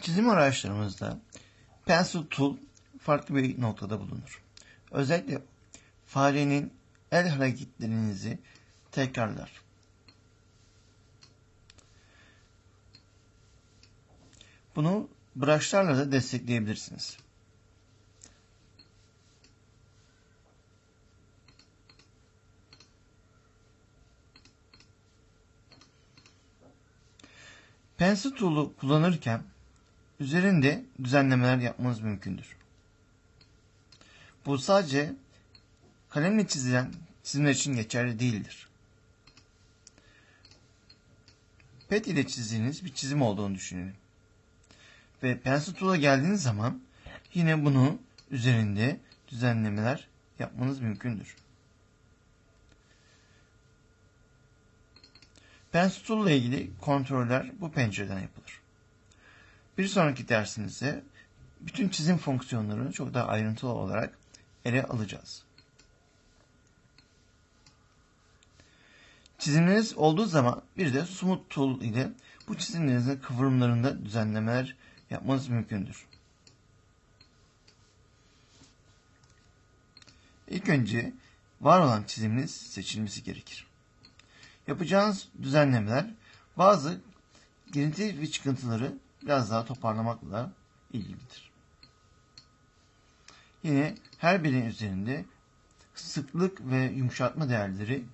Çizim araçlarımızda Pencil Tool farklı bir noktada bulunur. Özellikle farenin el hareketlerinizi tekrarlar. Bunu brushlarla da destekleyebilirsiniz. Pencil Tool'u kullanırken üzerinde düzenlemeler yapmanız mümkündür. Bu sadece kalemle çizilen çizimler için geçerli değildir. Pet ile çizdiğiniz bir çizim olduğunu düşünün. Ve Pencil Tool'a geldiğiniz zaman yine bunu üzerinde düzenlemeler yapmanız mümkündür. Pencil Tool ile ilgili kontroller bu pencereden yapılır. Bir sonraki dersimizde bütün çizim fonksiyonlarını çok daha ayrıntılı olarak ele alacağız. Çizimleriniz olduğu zaman bir de Smooth Tool ile bu çizimlerinizin kıvrımlarında düzenlemeler yapmanız mümkündür. İlk önce var olan çiziminiz seçilmesi gerekir. Yapacağınız düzenlemeler bazı girinti ve çıkıntıları biraz daha toparlamakla ilgilidir. Yine her birinin üzerinde sıklık ve yumuşatma değerleri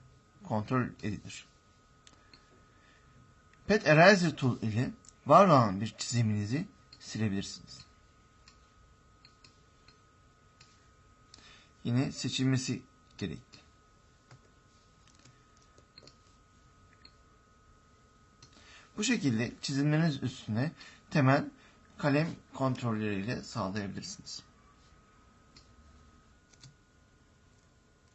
kontrol edilir. Pet Eraser Tool ile var olan bir çiziminizi silebilirsiniz. Yine seçilmesi gerekli. Bu şekilde çizimleriniz üstüne temel kalem kontrolleriyle sağlayabilirsiniz.